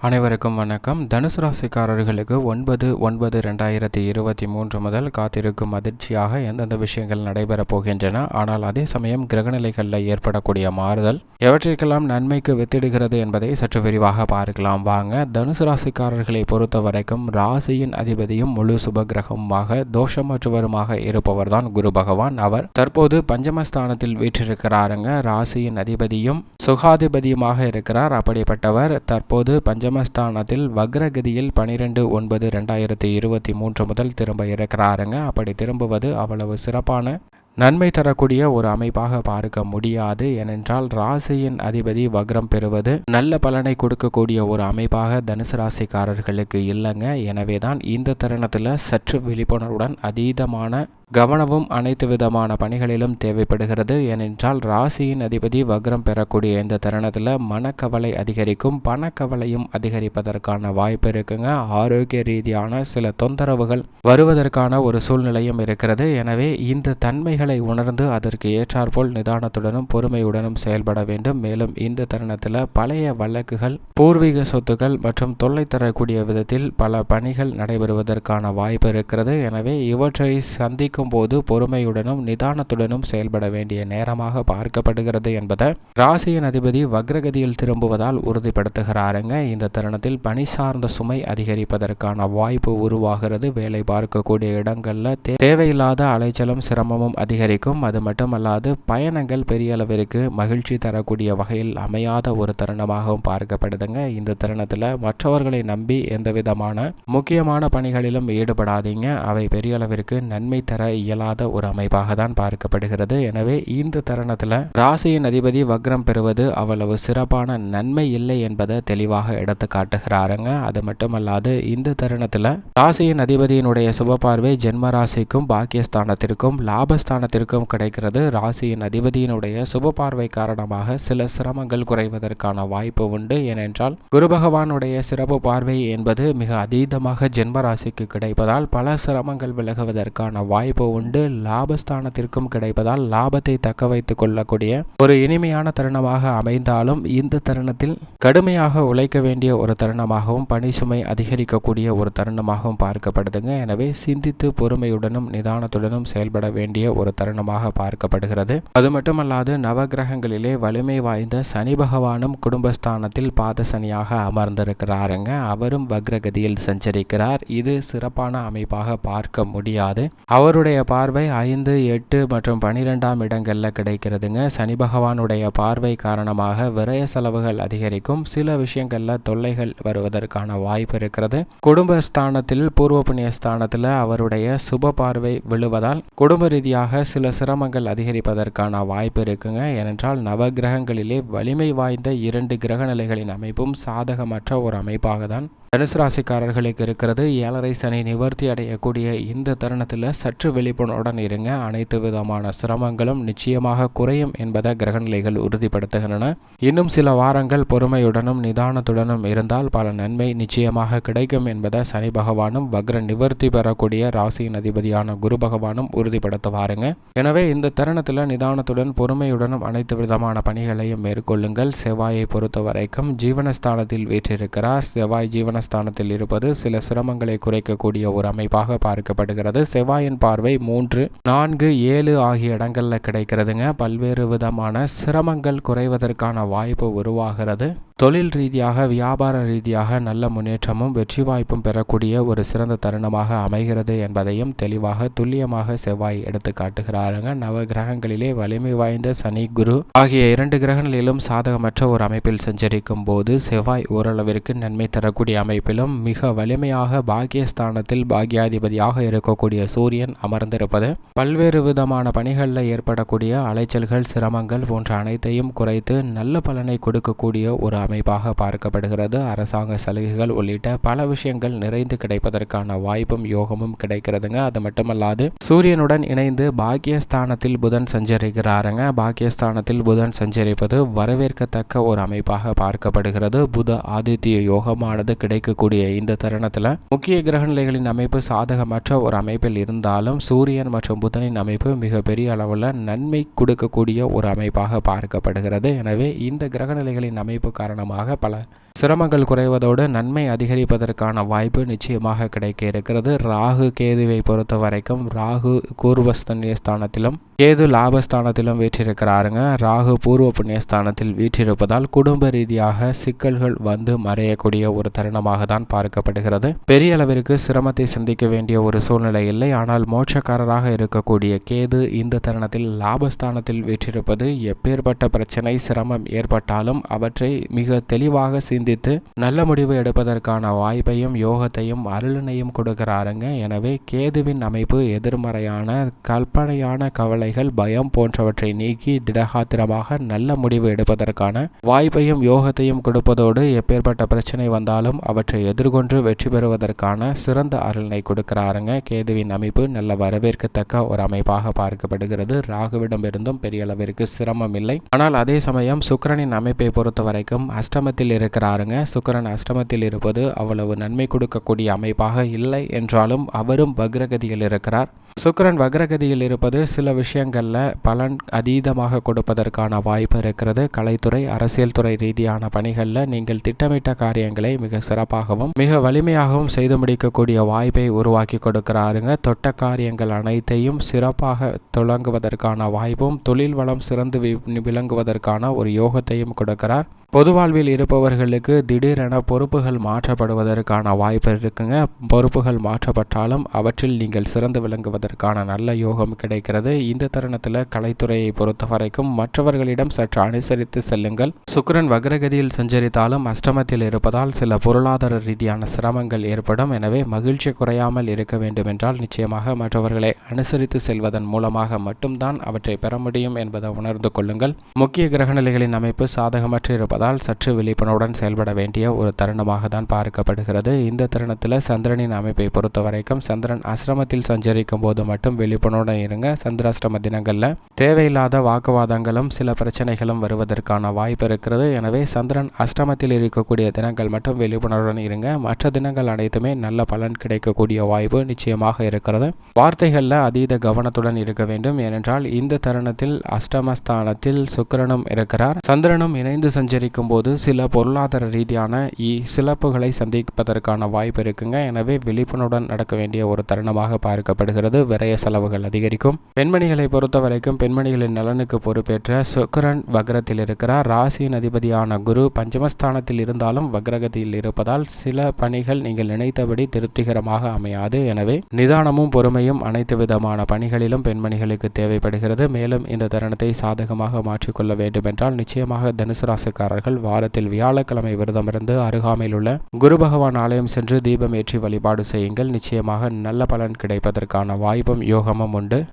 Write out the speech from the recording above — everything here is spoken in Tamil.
அனைவருக்கும் வணக்கம். தனுசு ராசிக்காரர்களுக்கு ஒன்பது ஒன்பது ரெண்டாயிரத்தி இருபத்தி மூன்று முதல் காத்திருக்கும் அதிர்ச்சியாக எந்தெந்த விஷயங்கள் நடைபெறப் போகின்றன? ஆனால் அதே சமயம் கிரகநிலைகளில் ஏற்படக்கூடிய மாறுதல் எவற்றிற்கெல்லாம் நன்மைக்கு வித்திடுகிறது என்பதை சற்று விரிவாக பார்க்கலாம். வாங்க தனுசு ராசிக்காரர்களை பொறுத்த வரைக்கும் ராசியின் அதிபதியும் முழு சுபகிரகமாக தோஷமற்றவருமாக இருப்பவர்தான் குரு பகவான். அவர் தற்போது பஞ்சமஸ்தானத்தில் வீற்றிருக்கிறாருங்க. ராசியின் அதிபதியும் சுகாதிபதியுமாக இருக்கிறார். அப்படிப்பட்டவர் தற்போது பஞ்ச பஞ்சமஸ்தானத்தில் வக்ரகதியில் பனிரெண்டு ஒன்பது ரெண்டாயிரத்தி இருபத்தி மூன்று முதல் திரும்ப இருக்கிறாருங்க அப்படி திரும்புவது அவ்வளவு சிறப்பான நன்மை தரக்கூடிய ஒரு அமைப்பாக பார்க்க முடியாது. ஏனென்றால் ராசியின் அதிபதி வக்ரம் பெறுவது நல்ல பலனை கொடுக்கக்கூடிய ஒரு அமைப்பாக தனுசு ராசிக்காரர்களுக்கு இல்லைங்க. எனவே தான் இந்த தருணத்தில் சற்று விழிப்புணர்வுடன் அதீதமான கவனமும் அனைத்து விதமான பணிகளிலும் தேவைப்படுகிறது. ஏனென்றால் ராசியின் அதிபதி வக்ரம் பெறக்கூடிய இந்த தருணத்தில் மனக்கவலை அதிகரிக்கும். பணக்கவலையும் அதிகரிப்பதற்கான வாய்ப்பு இருக்குங்க. ஆரோக்கிய ரீதியான சில தொந்தரவுகள் வருவதற்கான ஒரு சூழ்நிலையும் இருக்கிறது. எனவே இந்த தன்மைகளை உணர்ந்து அதற்கு ஏற்றாற்போல் நிதானத்துடனும் பொறுமையுடனும் செயல்பட வேண்டும். மேலும் இந்த தருணத்தில் பழைய வழக்குகள் பூர்வீக சொத்துக்கள் மற்றும் தொல்லை தரக்கூடிய விதத்தில் பல பணிகள் நடைபெறுவதற்கான வாய்ப்பு இருக்கிறது. எனவே இவற்றை சந்திக்கும் போது பொறுமையுடனும் நிதானத்துடனும் செயல்பட வேண்டிய நேரமாக பார்க்கப்படுகிறது என்பதை ராசியின் அதிபதி வக்ரகதியில் திரும்புவதால் உறுதிப்படுத்துகிறாருங்க. இந்த தருணத்தில் பணி சார்ந்த சுமை அதிகரிப்பதற்கான வாய்ப்பு உருவாகிறது. வேலை பார்க்கக்கூடிய இடங்களில் தேவையில்லாத அலைச்சலும் சிரமமும் அதிகரிக்கும். அது மட்டுமல்லாது பயணங்கள் பெரிய அளவிற்கு மகிழ்ச்சி தரக்கூடிய வகையில் அமையாத ஒரு தருணமாகவும் பார்க்கப்படுதுங்க. இந்த தருணத்தில் மற்றவர்களை நம்பி எந்த விதமான முக்கியமான பணிகளிலும் ஈடுபடாதீங்க. அவை பெரிய அளவிற்கு நன்மை தர இயலாத ஒரு அமைப்பாக தான் பார்க்கப்படுகிறது. எனவே இந்த தருணத்தில் ராசியின் அதிபதி வக்ரம் பெறுவது அவ்வளவு சிறப்பான நன்மை இல்லை என்பதை தெளிவாக எடுத்து காட்டுகிறாருங்க. அது மட்டுமல்லாது இந்த தருணத்தில் ராசியின் அதிபதியினுடைய சுப பார்வை ஜென்ம ராசிக்கும் பாக்கியஸ்தானத்திற்கும் லாபஸ்தானத்திற்கும் கிடைக்கிறது. ராசியின் அதிபதியினுடைய சுப பார்வை காரணமாக சில சிரமங்கள் குறைவதற்கான வாய்ப்பு உண்டு. ஏனென்றால் குரு பகவானுடைய சிறப்பு பார்வை என்பது மிக அதீதமாக ஜென்ம ராசிக்கு கிடைப்பதால் பல சிரமங்கள் விலகுவதற்கான வாய்ப்பு உண்டு. லாபஸ்தானத்திற்கும் கிடைப்பதால் லாபத்தை தக்க வைத்துக் கொள்ளக்கூடிய ஒரு இனிமையான தருணமாக அமைந்தாலும் இந்த தருணத்தில் கடுமையாக உழைக்க வேண்டிய ஒரு தருணமாகவும் பணி சுமை அதிகரிக்கக்கூடிய ஒரு தருணமாகவும் பார்க்கப்படுதுங்க. எனவே சிந்தித்து பொறுமையுடனும் நிதானத்துடனும் செயல்பட வேண்டிய ஒரு தருணமாக பார்க்கப்படுகிறது. அது மட்டுமல்லாது நவகிரகங்களிலே வலிமை வாய்ந்த சனி பகவானும் குடும்பஸ்தானத்தில் பாத சனியாக அமர்ந்திருக்கிறாருங்க. அவரும் வக்ரகதியில் சஞ்சரிக்கிறார். இது சிறப்பான அமைப்பாக பார்க்க முடியாது. அவருடைய பார்வை ஐந்து எட்டு மற்றும் பனிரெண்டாம் இடங்களில் கிடைக்கிறதுங்க. சனி பகவானுடைய பார்வை காரணமாக விரய செலவுகள் அதிகரிக்கும். சில விஷயங்களில் தொல்லைகள் வருவதற்கான வாய்ப்பு இருக்கிறது. குடும்ப ஸ்தானத்தில் பூர்வ புண்ணிய ஸ்தானத்தில் அவருடைய சுப பார்வை விழுவதால் குடும்ப ரீதியாக சில சிரமங்கள் அதிகரிப்பதற்கான வாய்ப்பு இருக்குங்க. ஏனென்றால் நவகிரகங்களிலே வலிமை வாய்ந்த இரண்டு கிரக நிலைகளின் அமைப்பும் சாதகமற்ற ஒரு அமைப்பாக தான் தனுசு ராசிக்காரர்களுக்கு இருக்கிறது ஏழரை சனி நிவர்த்தி அடையக்கூடிய இந்த தருணத்தில் சற்று விழிப்புணர்வுடன் இருங்க. அனைத்து விதமான சிரமங்களும் நிச்சயமாக குறையும் என்பதை கிரகநிலைகள் உறுதிப்படுத்துகின்றன. இன்னும் சில வாரங்கள் பொறுமையுடனும் நிதானத்துடனும் இருந்தால் பல நன்மை நிச்சயமாக கிடைக்கும் என்பதை சனி பகவானும் வக்ர நிவர்த்தி பெறக்கூடிய ராசியின் அதிபதியான குரு பகவானும் உறுதிப்படுத்துவாருங்க எனவே இந்த தருணத்தில் நிதானத்துடன் பொறுமையுடனும் அனைத்து விதமான பணிகளையும் மேற்கொள்ளுங்கள். செவ்வாயை பொறுத்த வரைக்கும் ஜீவனஸ்தானத்தில் வீற்றிருக்கிறார். செவ்வாய் ஜீவன ஸ்தானத்தில் இருப்பது சில சிரமங்களை குறைக்கக்கூடிய ஒரு அமைப்பாக பார்க்கப்படுகிறது. செவ்வாயின் பார்வை மூன்று நான்கு ஏழு ஆகிய இடங்களில் கிடைக்கிறதுங்க. பல்வேறு விதமான சிரமங்கள் குறைவதற்கான வாய்ப்பு உருவாகிறது. தொழில் ரீதியாக வியாபார ரீதியாக நல்ல முன்னேற்றமும் வெற்றி வாய்ப்பும் பெறக்கூடிய ஒரு சிறந்த தருணமாக அமைகிறது என்பதையும் தெளிவாக துல்லியமாக செவ்வாய் எடுத்து காட்டுகிறாருங்க. நவ கிரகங்களிலே வலிமை வாய்ந்த சனி குரு ஆகிய இரண்டு கிரகங்களிலும் சாதகமற்ற ஒரு அமைப்பில் சஞ்சரிக்கும் போது செவ்வாய் ஓரளவிற்கு நன்மை தரக்கூடிய அமைப்பிலும் மிக வலிமையாக பாக்கியஸ்தானத்தில் பாக்கியாதிபதியாக இருக்கக்கூடிய சூரியன் அமர்ந்திருப்பது பல்வேறு விதமான பணிகளில் ஏற்படக்கூடிய அலைச்சல்கள் சிரமங்கள் போன்ற அனைத்தையும் குறைத்து நல்ல பலனை கொடுக்கக்கூடிய ஒரு அமைப்பாக பார்க்கப்படுகிறது. அரசாங்க சலுகைகள் உள்ளிட்ட பல விஷயங்கள் நிறைந்து கிடைப்பதற்கான வாய்ப்பும் யோகமும் கிடைக்கிறதுங்க. அது மட்டுமல்லாது சூரியனுடன் இணைந்து பாக்கியஸ்தானத்தில் புதன் சஞ்சரிக்கிறாருங்க. பாக்கியஸ்தானத்தில் புதன் சஞ்சரிப்பது வரவேற்கத்தக்க ஒரு அமைப்பாக பார்க்கப்படுகிறது. புத ஆதித்ய யோகமானது கிடைக்கக்கூடிய இந்த தருணத்தில் முக்கிய கிரகநிலைகளின் அமைப்பு சாதகமற்ற ஒரு அமைப்பில் இருந்தாலும் சூரியன் மற்றும் புதனின் அமைப்பு மிக பெரிய அளவில் நன்மை கொடுக்கக்கூடிய ஒரு அமைப்பாக பார்க்கப்படுகிறது. எனவே இந்த கிரகநிலைகளின் அமைப்பு காரணம் காரணமாக பல சிரமங்கள் குறைவதோடு நன்மை அதிகரிப்பதற்கான வாய்ப்பு நிச்சயமாக கிடைக்க இருக்கிறது ராகு கேதுவை பொறுத்த வரைக்கும் ராகு கூர்வஸ்தன்ய ஸ்தானத்திலும் கேது லாபஸ்தானத்திலும் வீற்றிருக்கிறாருங்க. ராகு பூர்வ புண்ணியஸ்தானத்தில் வீற்றிருப்பதால் குடும்ப ரீதியாக சிக்கல்கள் வந்து மறையக்கூடிய ஒரு தருணமாக தான் பார்க்கப்படுகிறது. பெரிய அளவிற்கு சிரமத்தை சந்திக்க வேண்டிய ஒரு சூழ்நிலை இல்லை. ஆனால் மோட்சக்காரராக இருக்கக்கூடிய கேது இந்த தருணத்தில் லாபஸ்தானத்தில் வீற்றிருப்பது எப்பேற்பட்ட பிரச்சனை சிரமம் ஏற்பட்டாலும் அவற்றை மிக தெளிவாக சிந்தி சிந்தித்து நல்ல முடிவு எடுப்பதற்கான வாய்ப்பையும் யோகத்தையும் அருளினையும் கொடுக்கிறாருங்க. எனவே கேதுவின் அமைப்பு எதிர்மறையான கற்பனையான கவலைகள் பயம் போன்றவற்றை நீக்கி திடகாத்திரமாக நல்ல முடிவு எடுப்பதற்கான வாய்ப்பையும் யோகத்தையும் கொடுப்பதோடு எப்பேற்பட்ட பிரச்சனை வந்தாலும் அவற்றை எதிர்கொண்டு வெற்றி பெறுவதற்கான சிறந்த அருளினை கொடுக்கிறாருங்க. கேதுவின் அமைப்பு நல்ல வரவேற்கத்தக்க ஒரு அமைப்பாக பார்க்கப்படுகிறது. ராகுவிடமிருந்தும் பெரிய அளவிற்கு சிரமம் இல்லை. ஆனால் அதே சமயம் சுக்கிரனின் அமைப்பை பொறுத்த வரைக்கும் அஷ்டமத்தில் இருக்கிறாருங்க சுக்கரன் அஷ்டமத்தில் இருப்பது அவ்வளவு நன்மை கொடுக்கக்கூடிய அமைப்பாக இல்லை என்றாலும் அவரும் வக்ரகதியில் இருக்கிறார். சுக்கரன் வக்ரகதியில் இருப்பது சில விஷயங்களில் பலன் அதீதமாக கொடுப்பதற்கான வாய்ப்பு இருக்கிறது. கலைத்துறை அரசியல் துறை ரீதியான பணிகளில் நீங்கள் திட்டமிட்ட காரியங்களை மிக சிறப்பாகவும் மிக வலிமையாகவும் செய்து முடிக்கக்கூடிய வாய்ப்பை உருவாக்கி கொடுக்கிறாருங்க. தொட்ட காரியங்கள் அனைத்தையும் சிறப்பாக தொடங்குவதற்கான வாய்ப்பும் தொழில் வளம் சிறந்து வி- விளங்குவதற்கான ஒரு யோகத்தையும் கொடுக்கிறார். பொது வாழ்வில் இருப்பவர்களுக்கு திடீரென பொறுப்புகள் மாற்றப்படுவதற்கான வாய்ப்பு இருக்குங்க. பொறுப்புகள் மாற்றப்பட்டாலும் அவற்றில் நீங்கள் சிறந்து விளங்குவதற்கான நல்ல யோகம் கிடைக்கிறது. இந்த தருணத்தில் கலைத்துறையை பொறுத்த வரைக்கும் மற்றவர்களிடம் சற்று அனுசரித்து செல்லுங்கள். சுக்கரன் வக்ரகதியில் சஞ்சரித்தாலும் அஷ்டமத்தில் இருப்பதால் சில பொருளாதார ரீதியான சிரமங்கள் ஏற்படும். எனவே மகிழ்ச்சி குறையாமல் இருக்க வேண்டுமென்றால் நிச்சயமாக மற்றவர்களை அனுசரித்து செல்வதன் மூலமாக மட்டும்தான் அவற்றை பெற முடியும் என்பதை உணர்ந்து கொள்ளுங்கள். முக்கிய கிரகநிலைகளின் அமைப்பு சாதகமற்று இருப்பதால் சற்று விழிப்புணர்வுடன் செயல்பட வேண்டிய ஒரு தருணமாக தான் பார்க்கப்படுகிறது. இந்த தருணத்தில் சந்திரனின் அமைப்பை பொறுத்த வரைக்கும் சந்திரன் அசிரமத்தில் சஞ்சரிக்கும் போது மட்டும் விழிப்புணர்வுடன் இருங்க. சந்திராஷ்டம தினங்களில் தேவையில்லாத வாக்குவாதங்களும் சில பிரச்சனைகளும் வருவதற்கான வாய்ப்பு இருக்கிறது. எனவே சந்திரன் அஷ்டமத்தில் இருக்கக்கூடிய தினங்கள் மட்டும் விழிப்புணர்வுடன் இருங்க. மற்ற தினங்கள் அனைத்துமே நல்ல பலன் கிடைக்கக்கூடிய வாய்ப்பு நிச்சயமாக இருக்கிறது. வார்த்தைகளில் அதீத கவனத்துடன் இருக்க வேண்டும். ஏனென்றால் இந்த தருணத்தில் அஷ்டமஸ்தானத்தில் சுக்கிரனும் இருக்கிறார். சந்திரனும் இணைந்து சஞ்சரி சஞ்சரிக்கும் போது சில பொருளாதார ரீதியான இ- சிறப்புகளை சந்திப்பதற்கான வாய்ப்பு இருக்குங்க. எனவே விழிப்புணர்வுடன் நடக்க வேண்டிய ஒரு தருணமாக பார்க்கப்படுகிறது. விரைய செலவுகள் அதிகரிக்கும். பெண்மணிகளை பொறுத்த வரைக்கும் பெண்மணிகளின் நலனுக்கு பொறுப்பேற்ற சுக்கரன் வக்ரத்தில் இருக்கிறார். ராசியின் அதிபதியான குரு பஞ்சமஸ்தானத்தில் இருந்தாலும் வக்ரகதியில் இருப்பதால் சில பணிகள் நீங்கள் நினைத்தபடி திருப்திகரமாக அமையாது. எனவே நிதானமும் பொறுமையும் அனைத்து விதமான பணிகளிலும் பெண்மணிகளுக்கு தேவைப்படுகிறது. மேலும் இந்த தருணத்தை சாதகமாக மாற்றிக்கொள்ள வேண்டுமென்றால் நிச்சயமாக தனுசு ராசிக்காரர்கள் வாரத்தில் வியாழக்கிழமை விரதமிருந்து அருகாமையிலுள்ள குரு பகவான் ஆலயம் சென்று தீபம் ஏற்றி வழிபாடு செய்யுங்கள். நிச்சயமாக நல்ல பலன் கிடைப்பதற்கான வாய்ப்பும் யோகமும் உண்டு.